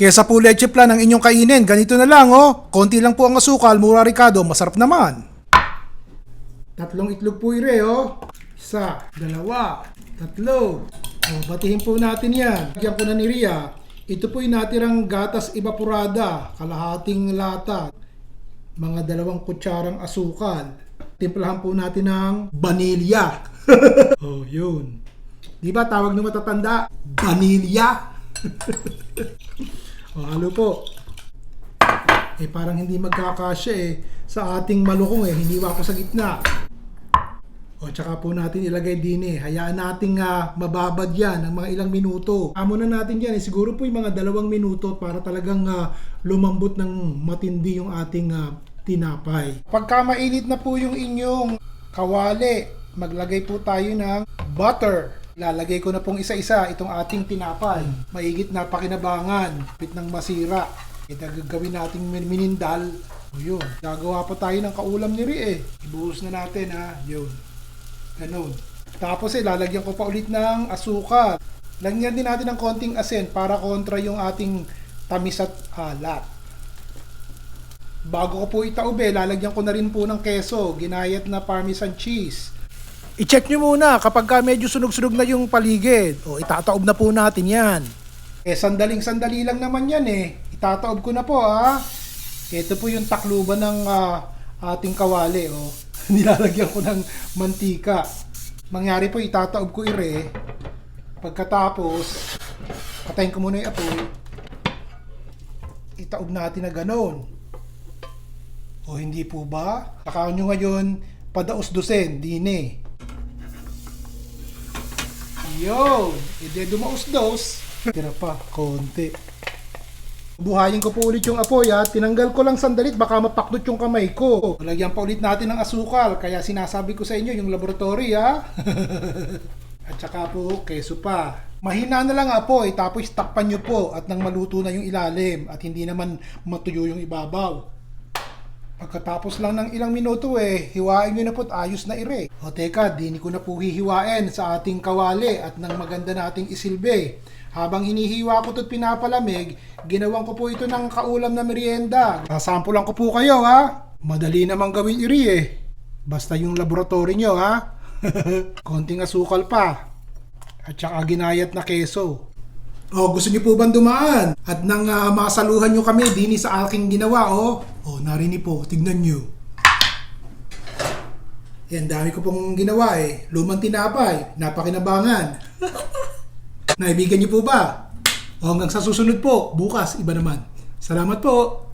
Kesa po leche plan ang inyong kainin, ganito na lang oh. Konti lang po ang asukal, mura ricado, masarap naman. Tatlong itlog po ire oh. Isa, dalawa, tatlo. O, batihin po natin yan. Lagyan ko na ni Ria. Ito po yung natirang gatas evaporada, kalahating lata. Mga dalawang kutsarang asukal. Timplahan po natin ng vanilya. oh, yun. Di ba tawag ng matatanda? Vanilya. o, halo po. Eh parang hindi magkakasya eh sa ating malukong eh. Hiniwa ko sa gitna. O tsaka po natin ilagay din eh. Hayaan nating ah, mababad yan ng mga ilang minuto. Amo na natin yan eh. Siguro po yung mga dalawang minuto para talagang ah, lumambot ng matindi yung ating ah, tinapay. Pagka mainit na po yung inyong kawali, maglagay po tayo ng butter. Lalagay ko na pong isa-isa itong ating tinapay. Maigit na pakinabangan, pit ng masira. Ito gagawin nating min- minindal. O yun, gagawa pa tayo ng kaulam ni Ri eh. Ibuhos na natin ha, yun. Ganun. Tapos eh, lalagyan ko pa ulit ng asukal. Lagyan din natin ng konting asin para kontra yung ating tamis at alat. Bago ko po itaube, lalagyan ko na rin po ng keso, ginayat na parmesan cheese. I-check nyo muna kapag ka medyo sunog-sunog na yung paligid. O itataob na po natin yan. Eh sandaling sandali lang naman yan eh. Itataob ko na po ah. Ito po yung takluban ng ah, ating kawali. Oh. Nilalagyan ko ng mantika. Mangyari po itataob ko ire. Pagkatapos, patayin ko muna yung apoy. Itaob natin na ganon. O hindi po ba? Saka nyo ngayon, padaos-dosen, dine. Yo! Ede dumaos-dos. Tira pa, konti. Buhayin ko po ulit yung apoy ha. Tinanggal ko lang sandalit, baka mapakdot yung kamay ko. Lagyan pa ulit natin ng asukal, kaya sinasabi ko sa inyo yung laboratory ha. at saka po, keso pa. Mahina na lang apoy, tapos takpan nyo po at nang maluto na yung ilalim at hindi naman matuyo yung ibabaw. Pagkatapos lang ng ilang minuto eh, hiwain nyo na po't ayos na ire. O teka, dini ko na po hihiwain sa ating kawali at ng maganda nating isilbi. Habang hinihiwa ko to't pinapalamig, ginawan ko po ito ng kaulam na merienda. Sasampulan ko po kayo ha. Madali namang gawin iri eh. Basta yung laboratory nyo ha. Konting asukal pa. At saka ginayat na keso. Oh, gusto niyo po bang dumaan? At nang ah, masaluhan niyo kami dini sa aking ginawa, oh. Oh, narinig po, tignan niyo. Yan, dami ko pong ginawa eh. Lumang tinapay, napakinabangan. Naibigan niyo po ba? O hanggang sa susunod po, bukas, iba naman. Salamat po.